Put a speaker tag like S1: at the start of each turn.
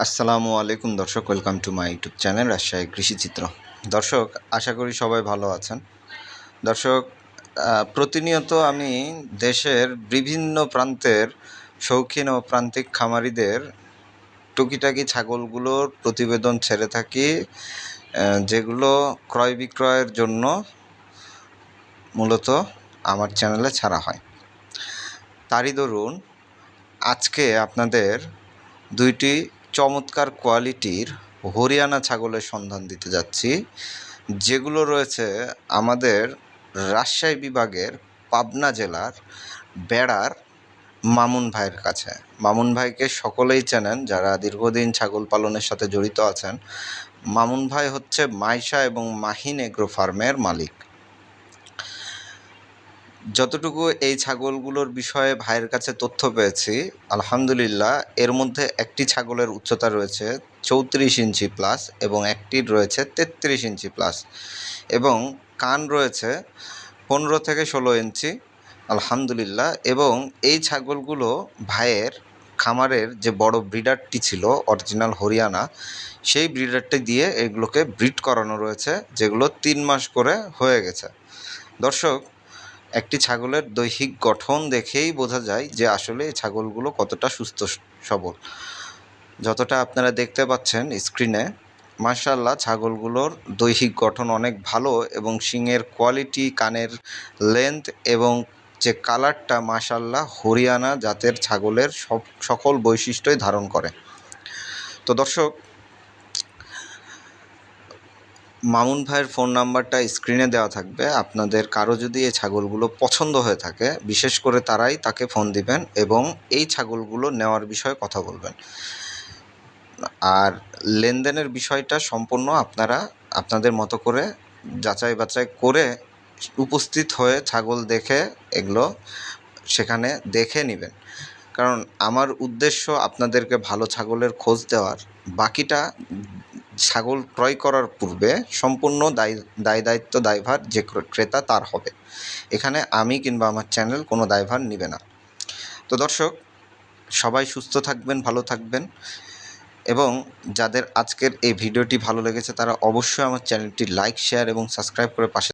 S1: আসসালামু আলাইকুম দর্শক welcome to my YouTube channel Rajshahi কৃষিচিত্র দর্শক, আশা করি সবাই ভালো আছেন। দর্শক প্রতিনিয়ত আমি দেশের বিভিন্ন প্রান্তের শৌখিন ও প্রান্তিক খামারিদের টুকিটাকি ছাগলগুলোর প্রতিবেদন ছেড়ে থাকি যেগুলো ক্রয় বিক্রয়ের জন্য মূলত আমার চ্যানেলে ছাড়া হয়। তারই দরুন আজকে আপনাদের দুইটি চমৎকার কোয়ালিটির হরিয়ানা ছাগলের সন্ধান দিতে যাচ্ছি। যেগুলো রয়েছে আমাদের রাজশাহী বিভাগের পাবনা জেলার বেড়ার মামুন ভাইয়ের কাছে। মামুন ভাইকে সকলেই চেনেন, যারা দীর্ঘদিন ছাগল পালনের সাথে জড়িত আছেন। মামুন ভাই হচ্ছে মাইশা এবং মাহিন এগ্রো ফার্মের মালিক। যতটুকু এই ছাগলগুলোর বিষয়ে ভাইয়ের কাছে তথ্য পেয়েছি, আলহামদুলিল্লাহ, এর মধ্যে একটি ছাগলের উচ্চতা রয়েছে চৌত্রিশ ইঞ্চি প্লাস এবং একটির রয়েছে তেত্রিশ ইঞ্চি প্লাস এবং কান রয়েছে পনেরো থেকে ষোলো ইঞ্চি, আলহামদুলিল্লাহ, এবং এই ছাগলগুলো ভাইয়ের খামারের যে বড় ব্রিডারটি ছিল, অরিজিনাল হরিয়ানা, সেই ব্রিডারটি দিয়ে এগুলোকে ব্রিড করানো রয়েছে, যেগুলো তিন মাস করে হয়ে গেছে। দর্শক একটি ছাগলের দৈহিক গঠন দেখেই বোঝা যায় যে আসলে এই ছাগলগুলো কতটা সুস্থ, সবল। যতটা আপনারা দেখতে পাচ্ছেন স্ক্রিনে মার্শাল্লাহ ছাগলগুলোর দৈহিক গঠন অনেক ভালো এবং শিংয়ের কোয়ালিটি, কানের লেন্থ এবং যে কালারটা মাশাল্লাহ হরিয়ানা জাতের ছাগলের সব, সকল বৈশিষ্ট্যই ধারণ করে। তো দর্শক মামুন ভাইয়ের ফোন নাম্বারটা স্ক্রিনে দেওয়া থাকবে। আপনাদের কারও যদি এই ছাগলগুলো পছন্দ হয়ে থাকে, বিশেষ করে তারাই তাকে ফোন দিবেন এবং এই ছাগলগুলো নেওয়ার বিষয়ে কথা বলবেন। আর লেনদেনের বিষয়টা সম্পূর্ণ আপনারা, আপনাদের মতো করে যাচাই বাছাই করে উপস্থিত হয়ে ছাগল দেখে এগুলো সেখানে দেখে নেবেন। কারণ আমার উদ্দেশ্য আপনাদেরকে ভালো ছাগলের খোঁজ দেওয়ার। বাকিটা ছাগল ক্রয় করার পূর্বে সম্পূর্ণ দায় দায় দায়িত্ব দায়ভার যে ক্রেতা তার হবে। এখানে আমি কিংবা আমার চ্যানেল কোনো দায়ভার নেবে না। তো দর্শক, সবাই সুস্থ থাকবেন, ভালো থাকবেন এবং যাদের আজকের এই ভিডিওটি ভালো লেগেছে তারা অবশ্যই আমার চ্যানেলটি লাইক, শেয়ার এবং সাবস্ক্রাইব করে পাশে